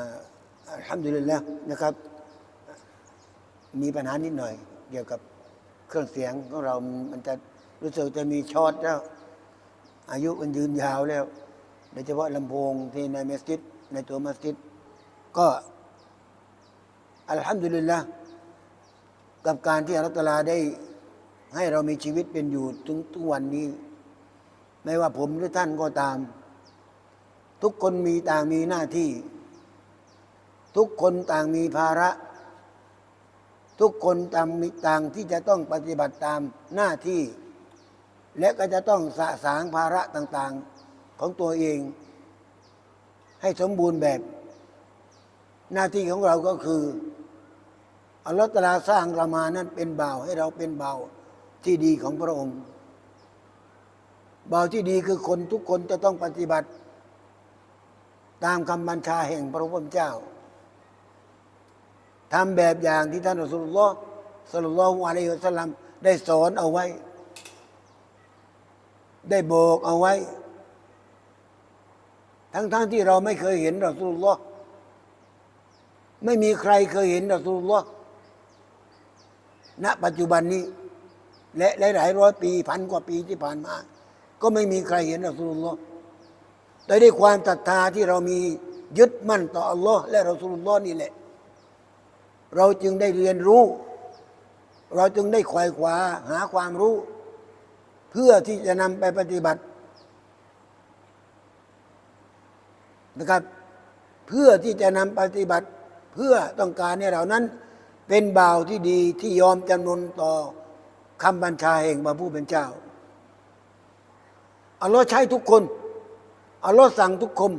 อ่าอัลฮัมดุลิลละนะครับ มีปัญหานิดหน่อย เกี่ยวกับเครื่องเสียงของเรา มันจะรู้สึกจะมีช็อตแล้ว อายุมันยืนยาวแล้ว โดยเฉพาะลำโพงที่ในมัสยิดในตัวมัสยิดก็อัลฮัมดุลิลละกับการที่อัลลอฮฺตะลาได้ให้เรามีชีวิตเป็นอยู่ถึงทุกวันนี้ ไม่ว่าผมหรือท่านก็ตาม ทุกคนมีต่างมีหน้าที่ ทุกคนต่างมีภาระ ทุกคนต่างมีต่างที่จะต้องปฏิบัติตามหน้าที่ และก็จะต้องสะสางภาระต่างๆของตัวเอง ให้สมบูรณ์แบบ หน้าที่ของเราก็คืออัลลอฮฺตาลาสร้างเรามานั้นเป็นบ่าวให้เราเป็นบ่าวที่ดีของพระองค์บ่าวที่ดีคือคนทุกคนจะต้องปฏิบัติ ตามคำบัญชาแห่งพระพุทธเจ้า ทำแบบอย่างที่ท่านอัสลลอฮ์สัลลัลลอฮุอะลัยฮิวะสัลลัมได้สอนเอาไว้ ได้บอกเอาไว้ ทั้งๆทที่เราไม่เคยเห็นรอสูลุลลอฮ์ไม่มีใครเคยเห็นรอสูลุลลอฮ์ณปัจจุบันนี้ และหลายร้อยปีพันกว่าปีที่ผ่านมา ก็ไม่มีใครเห็นรอสูลุลลอฮ์แต่ด้วยความศรัทธาที่เรามียึดมั่นต่ออัลลอฮ์และรอสูลุลลอฮ์นี่แหละ เราจึงได้เรียนรู้ เราจึงได้ควายคว้าหาความรู้ เพื่อที่จะนำไปปฏิบัตินะครับเพื่อที่จะนำปฏิบัติเพื่อต้องการให้เรานั้น เป็นบ่าวที่ดีที่ยอมจำนนต่อคำบัญชาแห่งพระผู้เป็นเจ้าอัลลอฮ์ใช้ทุกคนอัลลอฮ์สั่งทุกคน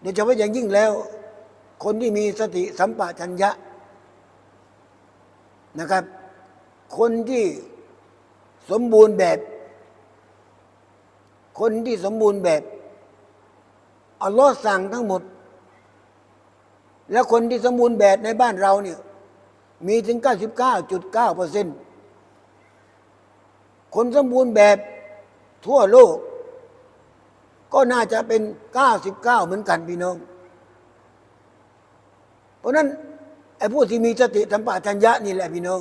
โดยเฉพาะอย่างยิ่งแล้ว คนที่มีสติสัมปชัญญะนะครับ คนที่สมบูรณ์แบบ คนที่สมบูรณ์แบบอัลลอฮ์สั่งทั้งหมด แล้วคนที่สมบูรณ์แบบในบ้านเราเนี่ย มีถึง 99.9เปอร์เซ็นต์คนสมบูรณ์แบบทั่วโลก ก็น่าจะเป็น 99 เหมือนกันพี่น้อง เพราะนั้นไอ้ผู้ที่มีสติสัมปชัญญะนี่แหละพี่น้อง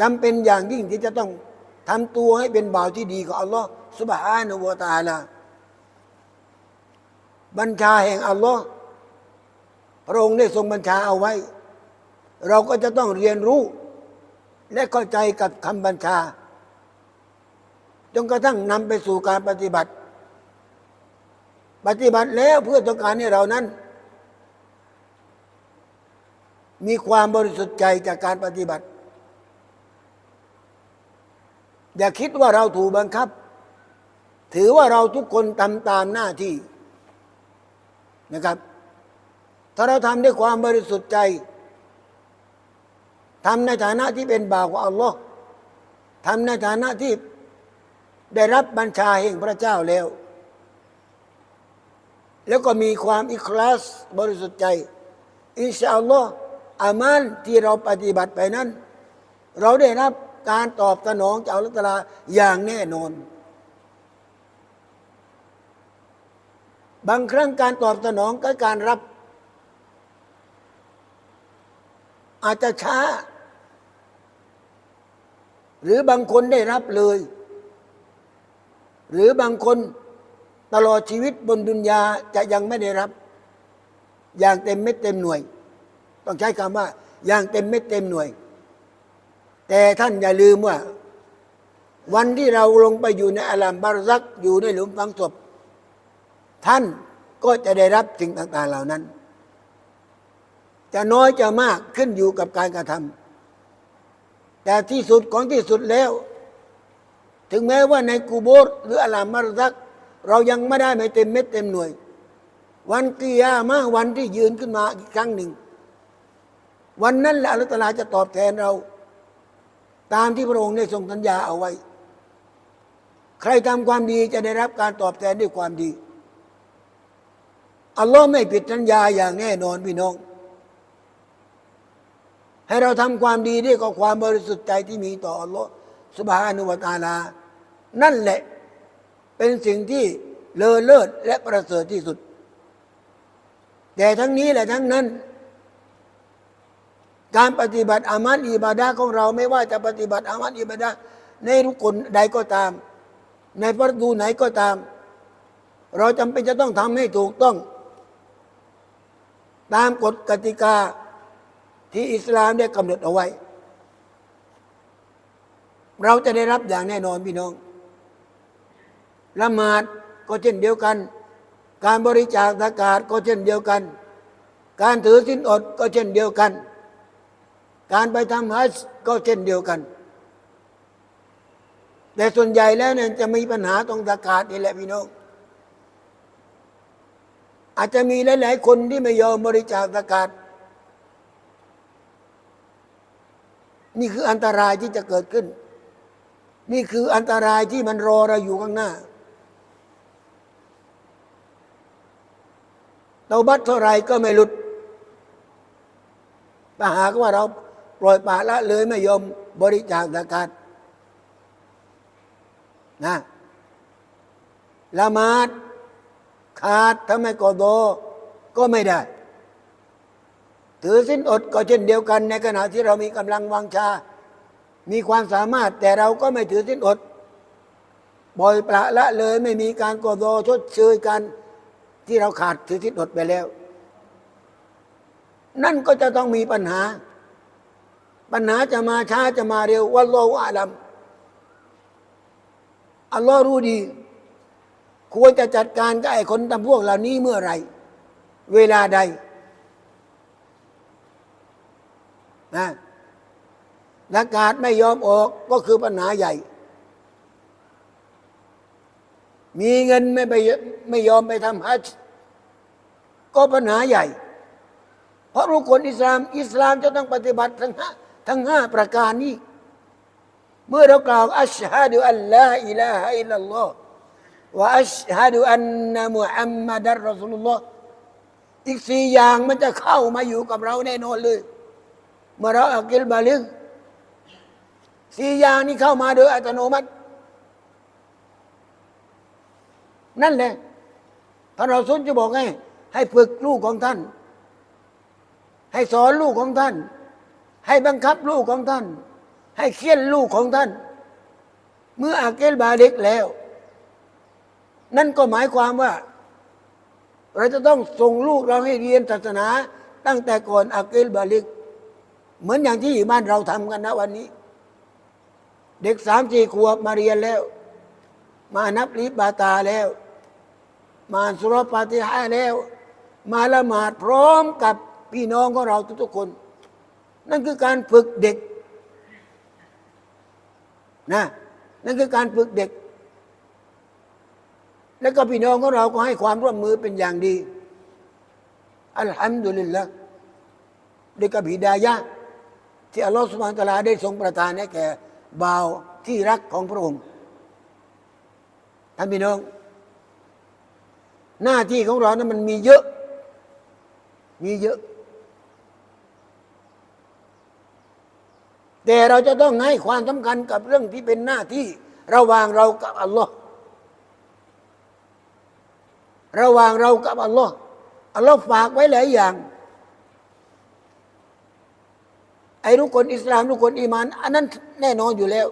จำเป็นอย่างยิ่งที่จะต้องทำตัวให้เป็นบ่าวที่ดีของอัลลอฮ์สุบฮานะฮูวตาลาบัญชาแห่งอัลลอฮ์พระองค์ได้ทรงบัญชาเอาไว้ เราก็จะต้องเรียนรู้ และเข้าใจกับคำบัญชาจนกระทั่งนำไปสู่การปฏิบัติ ปฏิบัติแล้วเพื่อต้องการให้เรานั้น มีความบริสุทธิ์ใจจากการปฏิบัติ อย่าคิดว่าเราถูกบังคับ ถือว่าเราทุกคนทำตามหน้าที่นะครับ ถ้าเราทำด้วยความบริสุทธิ์ใจทำในฐานะที่เป็นบ่าวของอัลลอฮ์ทำในฐานะที่ได้รับบัญชาแห่งพระเจ้าแล้ว แล้วก็มีความอิคลาสบริสุทธิ์ใจ อินชาอัลลอฮ์ อามันที่เราปฏิบัติไปนั้น เราได้รับการตอบสนองจากอัลลอฮฺอาลาอย่างแน่นอน บางครั้งการตอบสนองกับการรับ อาจจะช้า หรือบางคนได้รับเลย หรือบางคนตลอดชีวิตบนดุนยาจะยังไม่ได้รับ อย่างเต็มเม็ดเต็มหน่วย ต้องใช้คำว่า อย่างเต็มเม็ดเต็มหน่วย แต่ท่านอย่าลืมว่า วันที่เราลงไปอยู่ในอัลามบารซักอยู่ในหลุมฝังศพท่านก็จะได้รับสิ่งต่าง ๆ เหล่านั้น จะน้อยจะมากขึ้นอยู่กับการกระทำแต่ที่สุดของที่สุดแล้ว ถึงแม้ว่าในกูโบสหรืออัลามบารซัก เรายังไม่ได้ไม่เต็มเม็ดเต็มหน่วย วันกิยามาวันที่ยืนขึ้นมาอีกครั้งหนึ่ง วันนั้นแหละอัลลอฮฺตลาจะตอบแทนเรา ตามที่พระองค์ได้ทรงสัญญาเอาไว้ ใครทำความดีจะได้รับการตอบแทนด้วยความดี อัลลอฮ์ไม่ผิดสัญญาอย่างแน่นอนพี่น้อง ให้เราทำความดีด้วยกับความบริสุทธิ์ใจที่มีต่ออัลลอฮ์สุบฮานุวะตาลา นั่นแหละ เป็นสิ่งที่เลอเลิศและประเสริฐที่สุด แต่ทั้งนี้และทั้งนั้น การปฏิบัติอามัลอิบาดะของเราไม่ว่าจะปฏิบัติอามัลอิบาดะในรุกลใดก็ตาม ในพระดูไหนก็ตาม เราจำเป็นจะต้องทำให้ถูกต้อง ตามกฎกติกาที่อิสลามได้กำหนดเอาไว้ เราจะได้รับอย่างแน่นอนพี่น้องละหมาดก็เช่นเดียวกัน การบริจาคอากาศก็เช่นเดียวกัน การถือสินอดก็เช่นเดียวกัน การไปทำฮัจก็เช่นเดียวกัน แต่ส่วนใหญ่แล้วเนี่ยจะมีปัญหาตรงอากาศนี่แหละพี่น้อง อาจจะมีหลาย ๆ คนที่ไม่ยอมบริจาคอากาศนี่คืออันตรายที่จะเกิดขึ้น นี่คืออันตรายที่มันรอเราอยู่ข้างหน้าเราบัตเท่าไรก็ไม่หลุดถ้าหากว่าเรา ปล่อยปละละเลยไม่ยอมบริจาคสกาศนะละมาดขาดถ้าไมกอโดก็ไม่ได้ ถือสินอดก็เช่นเดียวกันในขณะที่เรามีกำลังวังชา มีความสามารถแต่เราก็ไม่ถือสินอดบ่อยปละละเลยไม่มีการกอโดชดเชยกันที่เราขาดถือสินอดไปแล้ว นั่นก็จะต้องมีปัญหา ปัญหาจะมาช้าจะมาเร็ววัลลอฮุอาลัมอัลลอฮ์รู้ดี ควรจะจัดการกับไอ้คนทำพวกเหล่านี้เมื่อไรเวลาใดนะอากาศไม่ยอมออกก็คือปัญหาใหญ่ มีเงินไม่ไปไม่ยอมไปทำฮัจก็ปัญหาใหญ่ เพราะรุกลอิสลาม อิสลามจะต้องปฏิบัติทั้งห้า ทั้งห้าประการนี้ เมื่อเรากล่าวอัชฮะดูอัลลอฮ์อิลาฮะอิลลัลลอฮ์ว่าอัชฮะดูอันนะมุฮัมมัดรอสุลลอฮ์อีกสี่อย่างมันจะเข้ามาอยู่กับเราแน่นอนเลย เมื่อเราอักิลบาลิกสี่อย่างนี้เข้ามาโดยอัตโนมัติ นั่นแหละท่านเราสุนจะบอกไงให้ฝึกลูกของท่าน ให้สอนลูกของท่าน ให้บังคับลูกของท่าน ให้เคี่ยนลูกของท่าน เมื่ออาเกลบาเล็กแล้ว นั่นก็หมายความว่า เราจะต้องส่งลูกเราให้เรียนศาสนา ตั้งแต่ก่อนอาเกลบาเล็กเหมือนอย่างที่บ้านเราทำกันนะวันนี้ เด็กสามสี่ขวบมาเรียนแล้ว มานับลิบบาตาแล้ว มาสุรปาติฮะแล้ว มาละหมาดพร้อมกับพี่น้องของเราทุกๆคน นั่นคือการฝึกเด็กนะนั่นคือการฝึกเด็ก แล้วก็พี่น้องของเราก็ให้ความร่วมมือเป็นอย่างดี อัลฮัมดุลิลละด้วยกับฮิดายะ ที่อัลลอฮฺสุบานตะลาได้ทรงประทานให้แก่บ่าวที่รักของพระองค์ท่านพี่น้อง หน้าที่ของเรานั้นมันมีเยอะ มีเยอะ แต่เราจะต้องให้ความสำคัญกับเรื่องที่เป็นหน้าที่ระหว่างเรากับอัลลอฮ์ระหว่างเรากับอัลลอฮ์อัลลอฮ์ฝากไว้หลายอย่างไอ้ทุกคนอิสลามทุกคนอีมาน อันนั้นแน่นอนอยู่แล้ว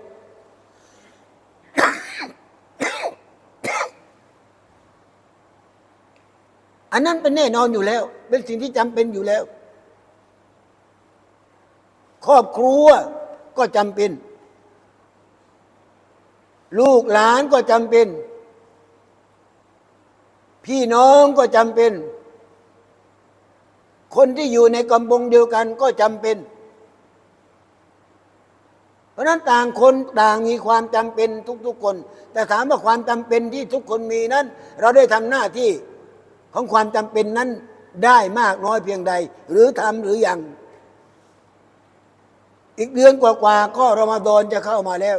อันนั้นเป็นแน่นอนอยู่แล้ว เป็นสิ่งที่จำเป็นอยู่แล้ว ครอบครัว ก็จำเป็น ลูกหลานก็จำเป็น พี่น้องก็จำเป็น คนที่อยู่ในกำบงเดียวกันก็จำเป็น เพราะนั้นต่างคนต่างมีความจำเป็นทุกๆคน แต่ถามว่าความจำเป็นที่ทุกคนมีนั้น เราได้ทำหน้าที่ของความจำเป็นนั้นได้มากน้อยเพียงใด หรือทำหรือยัง อีกเดือนกว่าๆก็รอมฎอนจะเข้ามาแล้ว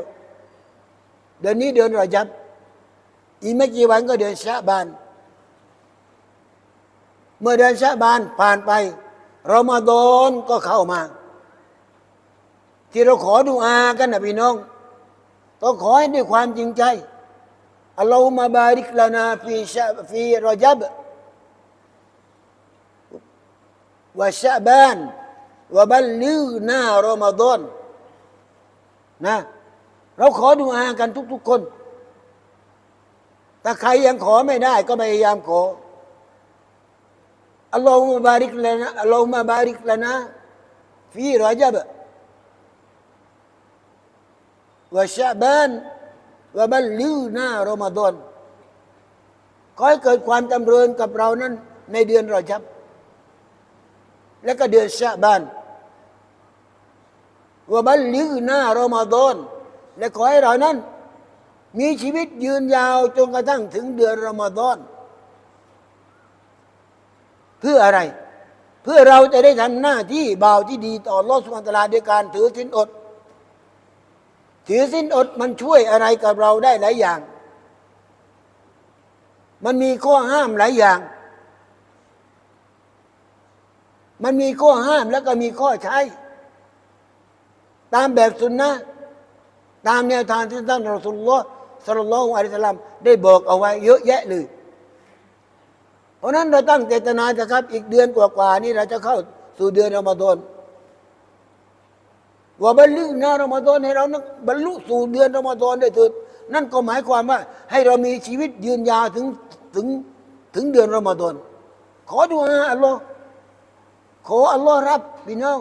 เดือนนี้เดือนรอยับ อีกไม่กี่วันก็เดือนชะบาน เมื่อเดือนชะบานผ่านไปรอมฎอนก็เข้ามา ที่เราขอดูอากันนะพี่น้อง ต้องขอให้ด้วยความจริงใจอัลลอฮุมะบาริกลานาฟีชะฟีรอจับวะชะบาน วะบัลลิกนารอมฎอนนะเราขอดูอากันทุก ๆ คน ถ้าใครยังขอไม่ได้ ก็พยายามขออัลลอฮุมะบาริกลานาอัลลอฮุมะบาริกลานาฟีรอจับวะชะบานวะบัลลิกนารอมฎอนขอให้เกิดความจำเริญกับเรานั้น ในเดือนรอจับ แล้วก็เดือนชะบาน วะบัลลิกนารอมฎอนและขอให้เรานั้น มีชีวิตยืนยาวจนกระทั่งถึงเดือนรอมฎอน เพื่ออะไร เพื่อเราจะได้ทำหน้าที่บ่าวที่ดีต่ออัลอสุบฮานตลาด้วยการถือสินอด ถือสินอดมันช่วยอะไรกับเราได้หลายอย่าง มันมีข้อห้ามหลายอย่าง มันมีข้อห้ามแล้วก็มีข้อใช้ ตามแบบสุนนะตามแนวทางที่ท่านรอสุลลอฮ์สัลลัลลอฮุอะลัยฮิสลลัมได้บอกเอาไว้เยอะแยะเลย เพราะนั้นเราตั้งเจตนาจะครับ อีกเดือนกว่าๆนี้เราจะเข้าสู่เดือนรอมฎอนว่าบรรลุนารอมฎอนให้เรานั้นบรรลุสู่เดือนรอมฎอนได้เถิดนั่นก็หมายความว่า ให้เรามีชีวิตยืนยาวถึงถึงถึงเดือนรอมฎอนขอดูอาอัลลอฮ์ขออัลลอฮ์รับพี่น้อง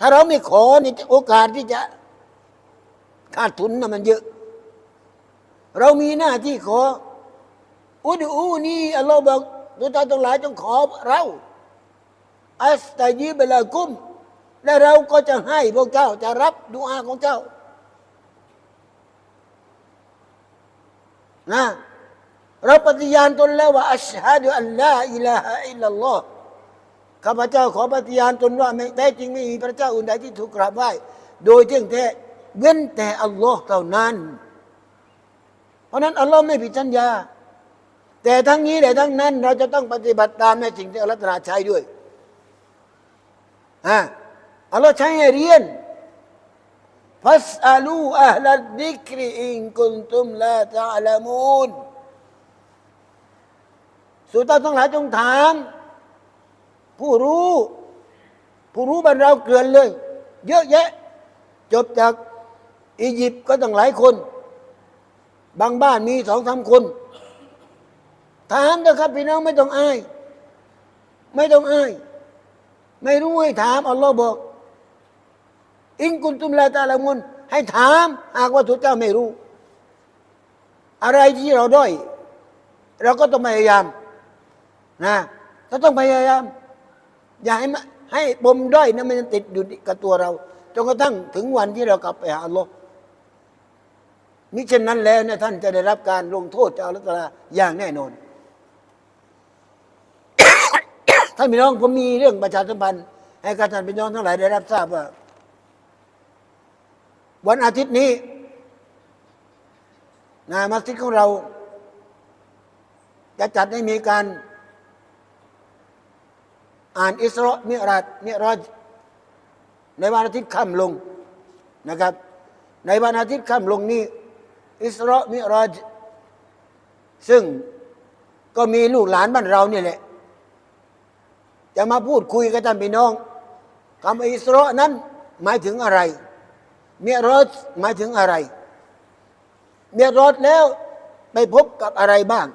ถ้าเราไม่ขอนี่โอกาสที่จะขาดทุนนะมันเยอะ เรามีหน้าที่ขอ อุดอูนี่อัลลอฮ์บอกตัวตาทั้งหลายจงขอเราอัสตัยีบลากุม และเราก็จะให้พวกเจ้าจะรับดุอาของเจ้านะเราปฏิญาณตนแล้วว่าอัชฮะดุอัลลาอิลาฮะอิลลัลลอฮ์ ข้าพเจ้าขอปฏิญาณตนว่าแท้จริงไม่มีพระเจ้าอื่นใดที่ถูกกราบไหว้โดยเที่ยงแท้เว้นแต่อัลลอฮ์เท่านั้น เพราะนั้นอัลลอฮ์ไม่ผิดสัญญา แต่ทั้งนี้แต่ทั้งนั้น เราจะต้องปฏิบัติตามในสิ่งที่อัลลอฮ์ตรัสใช้ด้วยฮะอัลลอฮ์ใช้ให้เรียนฟัสอาลูอัลลดดิกรีอินกุนตุมลาตะลามูนสุตาทั้งหลายจงถาม ผู้รู้ ผู้รู้บ้านเราเกลือนเลย เยอะแยะ จบจากอียิปต์ก็ตั้งหลายคน บางบ้านมีสองสามคนถามเถอะครับพี่น้องไม่ต้องอาย ไม่ต้องอาย ไม่รู้ให้ถาม อัลลอฮ์บอก อินกุนตุมลาตาละมุนให้ถาม หากว่าทุกเจ้าไม่รู้ อะไรที่เราด้อย เราก็ต้องพยายามนะเราต้องพยายาม อย่าให้มันให้ปมด้อยนั้นมันติดอยู่กับตัวเราจนกระทั่งถึงวันที่เรากลับไปหาอัลลอฮ์มิเช่นนั้นแล้วเนี่ยท่านจะได้รับการลงโทษจากอัลลอฮ์ตะอาลาอย่างแน่นอน ท่านพี่น้องผมมีเรื่องประชาสัมพันธ์ให้กับท่านพี่น้องทั้งหลายได้รับทราบว่า วันอาทิตย์นี้นะมัสยิดของเรา จะจัดให้มีการ อ่านอิสรามิราจมิราจในวันอาทิตย์ค่ำลงนะครับ ในวันอาทิตย์ค่ำลงนี้อิสรามิราจซึ่งก็มีลูกหลานบ้านเราเนี่ยแหละ จะมาพูดคุยกับท่านพี่น้องคำอิสรานั้นหมายถึงอะไรมียรอดหมายถึงอะไรมียรอดแล้วไปพบกับอะไรบ้าง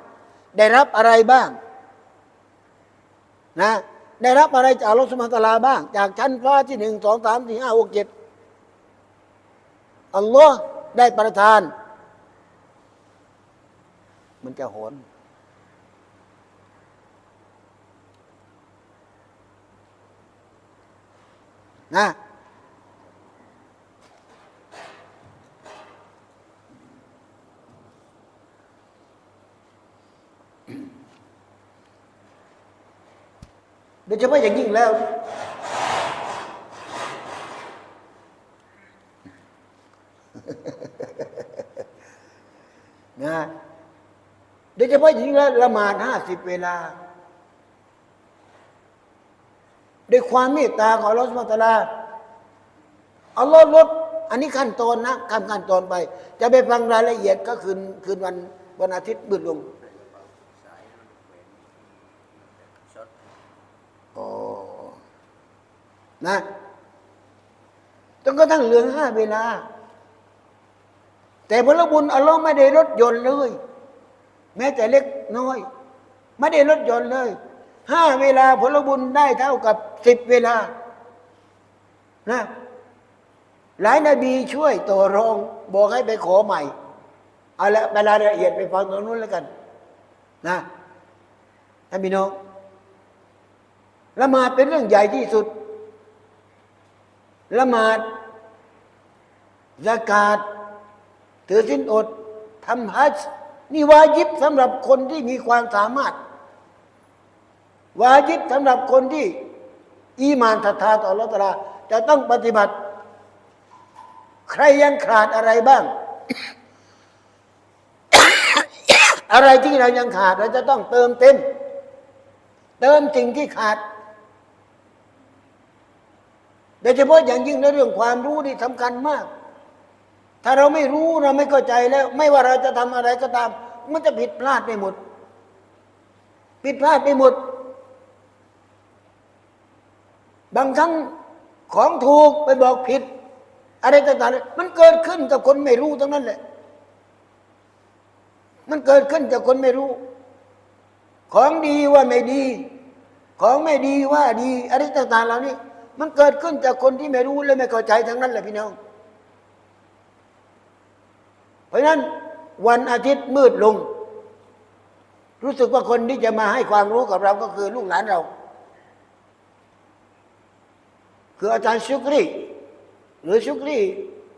ได้รับอะไรบ้าง นะ ได้รับอะไรจากลลอฮฺสุบฮาตลาบ้าง จากชั้นฟ้าที่หนึ่งสองสามสี่ห้าหกเจ็ดอัลลอฮ์ได้ประทาน มันจะโหนนะ โดยเฉพาะอย่างยิ่งแล้ว นะโดยเฉพาะอย่างยิ่งแล้วละหมาดห้าสิบเวลาด้วยความเมตตาของอัลลอฮฺสุบฮานตะอาลาอัลลอฮ์ลดอันนี้ขั้นตอนนะขั้นขั้นตอนไป จะไปฟังรายละเอียดก็คืนคืนวันวันอาทิตย์มืดลง สายมันแหวนช็อต อ๋อ นะจนกระทั่งเหลือห้าเวลา แต่ผลบุญอัลลอฮ์ไม่ได้ลดหย่อนเลย แม้แต่เล็กน้อย ไม่ได้ลดหย่อนเลยห้าเวลาผลบุญได้เท่ากับสิบเวลานะหลายนบีช่วยต่อรอง บอกให้ไปขอใหม่เอาละเวลารายละเอียดไปฟังตรงนู้นแล้วกัน นะท่านพี่น้องละหมาดเป็นเรื่องใหญ่ที่สุด ละหมาดสกาดถือสินอดทำฮัจนี่วาจิบสำหรับคนที่มีความสามารถ วาจิบสำหรับคนที่อีมานศรัทธาต่ออัลอตะอาลาจะต้องปฏิบัติ ใครยังขาดอะไรบ้าง อะไรที่เรายังขาดเราจะต้องเติมเต็ม เติมสิ่งที่ขาด โดยเฉพาะอย่างยิ่งในเรื่องความรู้นี่สำคัญมาก ถ้าเราไม่รู้เราไม่เข้าใจแล้ว ไม่ว่าเราจะทำอะไรก็ตาม มันจะผิดพลาดไปหมด ผิดพลาดไปหมด บางครั้งของถูกไปบอกผิด อะไรต่างๆมันเกิดขึ้นกับคนไม่รู้ทั้งนั้นแหละ มันเกิดขึ้นจากคนไม่รู้ ของดีว่าไม่ดี ของไม่ดีว่าดี อะไรต่างๆเหล่านี้ มันเกิดขึ้นจากคนที่ไม่รู้และไม่เข้าใจทั้งนั้นแหละพี่น้อง เพราะฉะนั้นวันอาทิตย์มืดลง รู้สึกว่าคนที่จะมาให้ความรู้กับเราก็คือลูกหลานเรา คืออาจารย์ชุกรีหรือชุกรี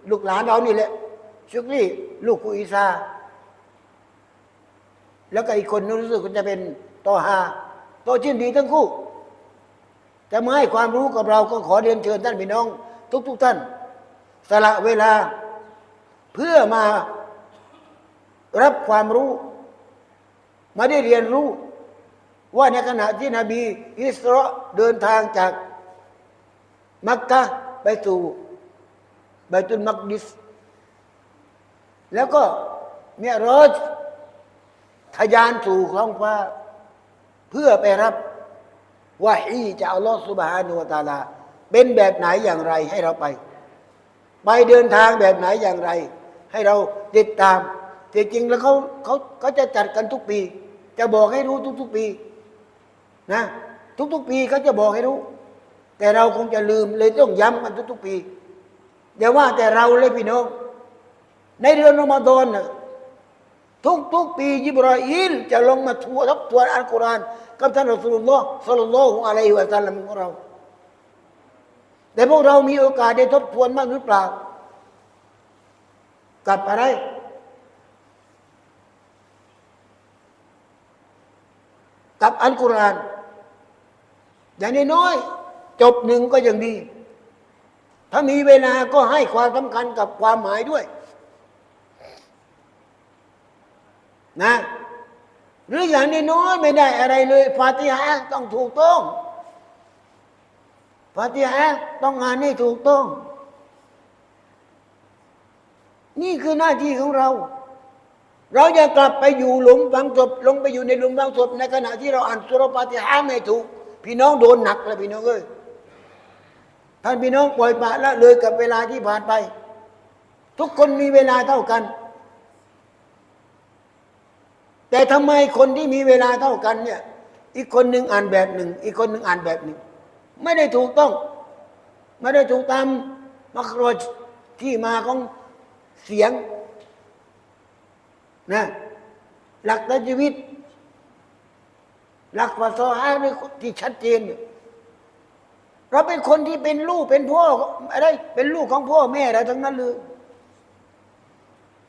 ลูกหลานเรานี่แหละ ชุกรีลูกคุอีซาแล้วก็อีกคนนึงรู้สึกว่าจะเป็นตอฮาโตชื่นดีทั้งคู่ จะมาให้ความรู้กับเราก็ขอเรียนเชิญท่านพี่น้อง ทุกๆทท่าน สละเวลาเพื่อมารับความรู้มาได้เรียนรู้ ว่าในขณะที่นบี อิสราเดินทางจาก มักกะไปสู่ไบตุลมักดิส แล้วก็เมียรอจทะยานสู่ท้องฟ้า เพื่อไปรับ ว่าฮีจากอัลลอฮฺสุบฮานุวตาลา เป็นแบบไหนอย่างไรให้เราไป ไปเดินทางแบบไหนอย่างไร ให้เราติดตามแต่จริงแล้วเขาเขาเขาจะจัดกันทุกปี จะบอกให้รู้ทุก ๆปี นะ ทุก ๆ ปีเขาจะบอกให้รู้ แต่เราคงจะลืมเลยต้องย้ำกันทุก ๆ ปีอย่าว่าแต่เราเลยพี่น้องในเดือนรอมฎอนน่ะ ทุกทุกๆปียิบราอิลจะลงมาทัวทบทวนอัลกุรอานกับท่านอัสลุลลอฮ์สัลลัลลอฮุอะลัยฮิวะสัลลัมของเรา แต่พวกเรามีโอกาสได้ทบทวนบ้างหรือเปล่า กับอะไร กับอัลกุรอานอย่างน้อยๆจบหนึ่งก็ยังดี ถ้ามีเวลาก็ให้ความสำคัญกับความหมายด้วย นะ หรืออย่างน้อยไม่ได้อะไรเลยฟาติฮะต้องถูกต้องฟาติฮะต้องงานให้ถูกต้อง นี่คือหน้าที่ของเรา เราอย่ากลับไปอยู่หลุมฝังศพลงไปอยู่ในหลุมฝังศพในขณะที่เราอ่านสุรฟาติฮะไม่ถูก พี่น้องโดนหนักเลยพี่น้องเอ้ยท่านพี่น้องปล่อยปละละเลยกับเวลาที่ผ่านไป ทุกคนมีเวลาเท่ากัน แต่ทำไมคนที่มีเวลาเท่ากันเนี่ยอีกคนหนึ่งอ่านแบบหนึ่ง อีกคนหนึ่งอ่านแบบหนึ่ง ไม่ได้ถูกต้อง ไม่ได้ถูกตามมักรจที่มาของเสียงนะหลักชีวิต หลักภาษาฮะที่ชัดเจน เราเป็นคนที่เป็นลูกเป็นพ่ออะไรเป็นลูกของพ่อแม่เราทั้งนั้นเลย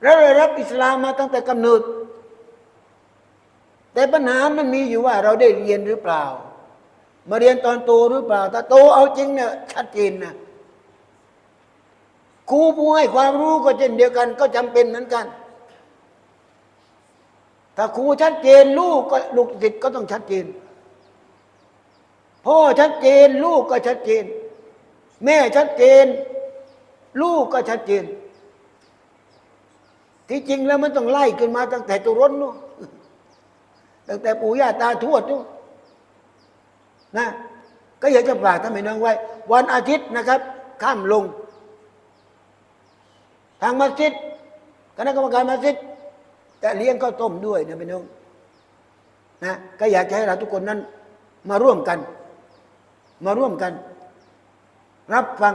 เราได้รับอิสลามมาตั้งแต่กำเนิด แต่ปัญหามันมีอยู่ว่าเราได้เรียนหรือเปล่า มาเรียนตอนโตหรือเปล่า ถ้าโตเอาจริงเนี่ยชัดเจนนะครูผู้ให้ความรู้ก็เช่นเดียวกัน ก็จำเป็นเหมือนกัน ถ้าครูชัดเจนลูกก็ลูกศิษย์ก็ต้องชัดเจนพ่อชัดเจน ลูกก็ชัดเจน แม่ชัดเจน ลูกก็ชัดเจน ที่จริงแล้วมันต้องไล่ขึ้นมาตั้งแต่ตุรนนู่น ตั้งแต่ปู่ย่าตาทวดนู่นนะ ก็อยากจะฝากท่านพี่น้องไว้ วันอาทิตย์นะครับ ข้ามลง ทางมัสยิดคณะกรรมการมัสยิดจะเลี้ยงข้าวต้มด้วยนะพี่น้องนะก็อยากจะให้เราทุกคนนั้น มาร่วมกัน มาร่วมกัน รับฟัง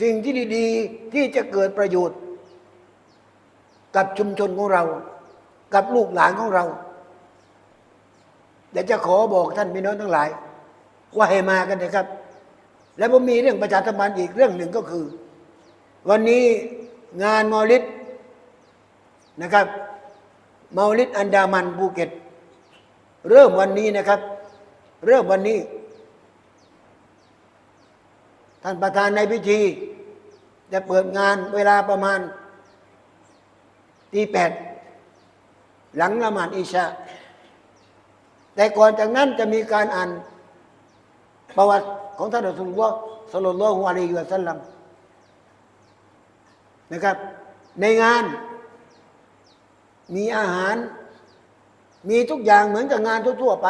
สิ่งที่ดี ๆ ที่จะเกิดประโยชน์ กับชุมชนของเรา กับลูกหลานของเรา อยากจะขอบอกท่านพี่น้องทั้งหลาย ว่าให้มากันนะครับ และผมมีเรื่องประชาสัมพันธ์อีกเรื่องหนึ่งก็คือ วันนี้งานมอลิดนะครับมอลิดอันดามันภูเก็ต เริ่มวันนี้นะครับ เริ่มวันนี้ ท่านประธานในพิธี จะเปิดงานเวลาประมาณตีแปดหลังละหมาดอิชา แต่ก่อนจากนั้นจะมีการอ่านประวัติของท่านอัสุลลอฮ์สลลลลอฮุอะลัยฮิวะสัลลัมนะครับ ในงานมีอาหาร มีทุกอย่างเหมือนกับงานทั่ว ๆ ไป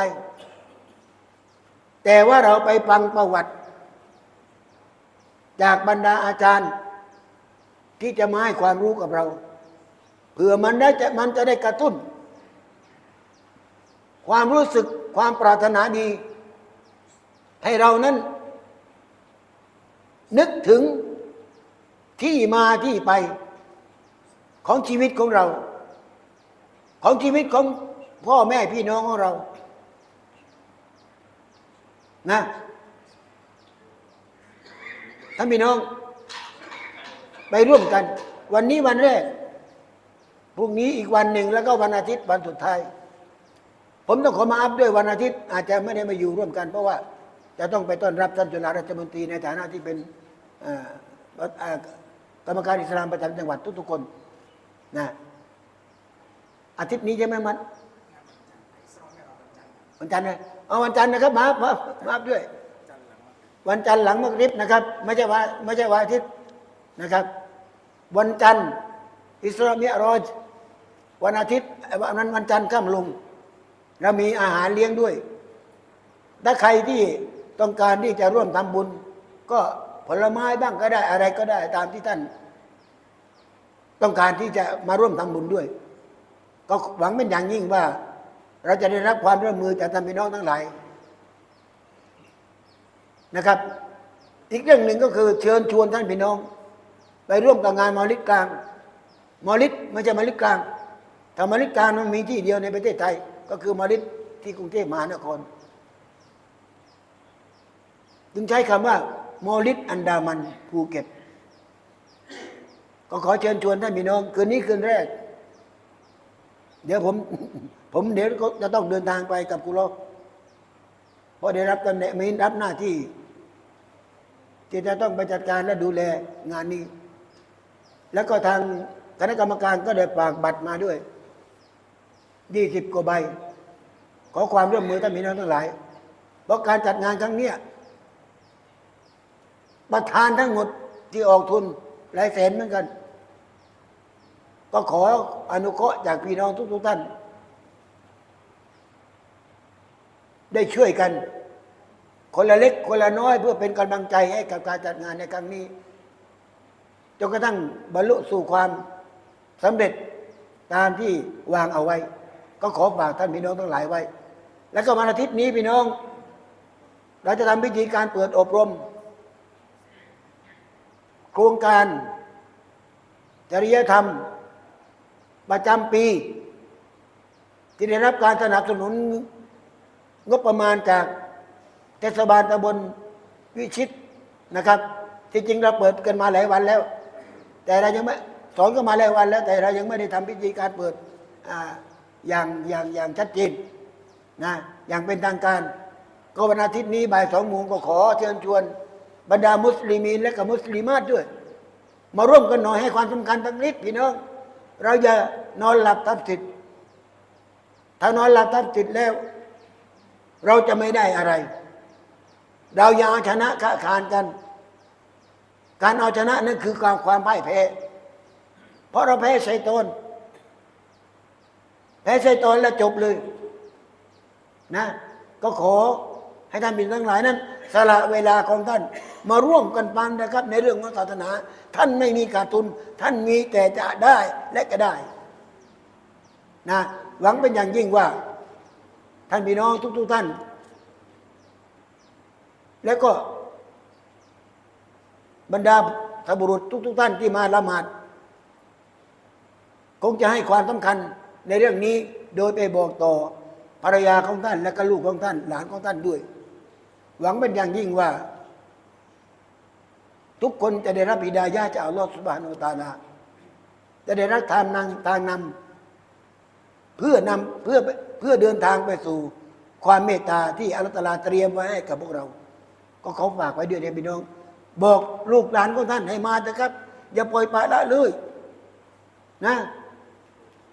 แต่ว่าเราไปฟังประวัติ จากบรรดาอาจารย์ ที่จะมาให้ความรู้กับเราเผื่อมันได้จะมันจะได้กระตุ้น ความรู้สึกความปรารถนาดี ให้เรานั้น นึกถึงที่มาที่ไป ของชีวิตของเรา ของชีวิตของพ่อแม่พี่น้องของเรา นะท่านพี่น้อง ไปร่วมกัน วันนี้วันแรกพรุ่งนี้อีกวันหนึ่งแล้วก็วันอาทิตย์วันสุดท้าย ผมต้องขอมาอัพด้วยวันอาทิตย์อาจจะไม่ได้มาอยู่ร่วมกัน เพราะว่าจะต้องไปต้อนรับท่านจุฬาราชมนตรีในฐานะที่เป็นกรรมการอิสลามประจำจังหวัดทุกๆคนนะอาทิตย์นี้ใช่ไหมมันวันจันทร์นะเอาวันจันทร์นะครับมามามาอัพด้วย วันจันทร์หลังมักริบนะครับ ไม่ใช่ว่าไม่ใช่วันอาทิตย์นะครับ วันจันทร์อิสรามิรอจวันอาทิตย์วันนั้นวันจันทร์ข้ามลง เรามีอาหารเลี้ยงด้วย ถ้าใครที่ต้องการที่จะร่วมทำบุญ ก็ผลไม้บ้างก็ได้อะไรก็ได้ตามที่ท่าน ต้องการที่จะมาร่วมทำบุญด้วย ก็หวังเป็นอย่างยิ่งว่า เราจะได้รับความร่วมมือจากท่านพี่น้องทั้งหลายนะครับ อีกเรื่องหนึ่งก็คือเชิญชวนท่านพี่น้อง ไปร่วมกับงานมอลิดกลางมอลิดไม่ใช่มอลิดกลางถ้ามอลิดกลางมันมีที่เดียวในประเทศไทย ก็คือมอลิดที่กรุงเทพมหานครจึงใช้คำว่ามอลิดอันดามันภูเก็ต ก็ขอเชิญชวนท่านพี่น้อง คืนนี้คืนแรก เดี๋ยวผม ผมเดี๋ยวก็จะต้องเดินทางไปกับกุโลเพราะได้รับตำแหน่งมีรับหน้าที่ที่จะต้องไปจัดการและดูแลงานนี้ แล้วก็ทางคณะกรรมการก็ได้ฝากบัตรมาด้วย ยี่สิบกว่าใบ ขอความร่วมมือท่านพี่น้องทั้งหลาย เพราะการจัดงานครั้งเนี้ยประธานทั้งหมดที่ออกทุนหลายแสนเหมือนกัน ก็ขออนุเคราะห์จากพี่น้องทุกๆท่าน ได้ช่วยกัน คนละเล็กคนละน้อยเพื่อเป็นกำลังใจให้กับการจัดงานในครั้งนี้จนกระทั่งบรรลุสู่ความสำเร็จตามที่วางเอาไว้ ก็ขอฝากท่านพี่น้องทั้งหลายไว้ แล้วก็วันอาทิตย์นี้พี่น้อง เราจะทำพิธีการเปิดอบรม โครงการ จริยธรรม ประจำปี ที่ได้รับการสนับสนุนงบประมาณจากเทศบาลตำบลวิชิตนะครับ ที่จริงเราเปิดกันมาหลายวันแล้ว แต่เรายังไม่สอนก็มาหลายวันแล้ว แต่เรายังไม่ได้ทำพิธีการเปิดอ่า อย่างอย่างอย่างชัดเจนนะอย่างเป็นทางการ ก็วันอาทิตย์นี้บ่ายสองโมงก็ขอเชิญชวน บรรดามุสลิมีนและกับมุสลิมาตด้วย มาร่วมกันหน่อยให้ความสำคัญทั้งนิดพี่น้อง เราอย่านอนหลับทับสิทธิ์ถ้านอนหลับทับสิทธิ์แล้ว เราจะไม่ได้อะไร เราอย่าเอาชนะค้าขานกัน การเอาชนะนั่นคือความความพ่ายแพ้ เพราะเราแพ้ชัยตอน แพ้ชัยตอนแล้วจบเลยนะ ก็ขอให้ท่านบินทั้งหลายนั้นสละเวลาของท่านมาร่วมกันปันนะครับ ในเรื่องของศาสนา ท่านไม่มีขาดทุน ท่านมีแต่จะได้และก็ได้นะหวังเป็นอย่างยิ่งว่า ท่านพี่น้องทุกๆท่าน แล้วก็บรรดาทบุรุษทุก ๆ ท่านที่มาละหมาด คงจะให้ความสำคัญ ในเรื่องนี้โดยไปบอกต่อภรรยาของท่านและก็ลูกของท่าน หลานของท่านด้วย หวังเป็นอย่างยิ่งว่า ทุกคนจะได้รับบิดายะจากอัลลอฮฺสุบฮานาอัลตาลาจะได้รับทางนำทางนำเพื่อนำเพื่อเพื่อเดินทางไปสู่ ความเมตตาที่อัลลอฮฺตาลาเตรียมไว้ให้กับพวกเรา ก็เขาฝากไว้ด้วยนะพี่น้อง บอกลูกหลานของท่านให้มาเถอะครับ อย่าปล่อยปละละเลยนะ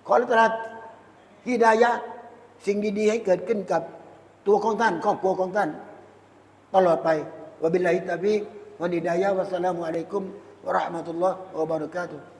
ขอรัตนาฮิดายะ สิ่งดีๆ ให้เกิดขึ้นกับตัวของท่าน ครอบครัวของท่าน ตลอดไปวะบิลลาฮิตาฟิกวันฮิดายะวัสสลามุอะลัยกุมวะราะห์มะตุลลอฮ์วะบาราะกาตุฮ์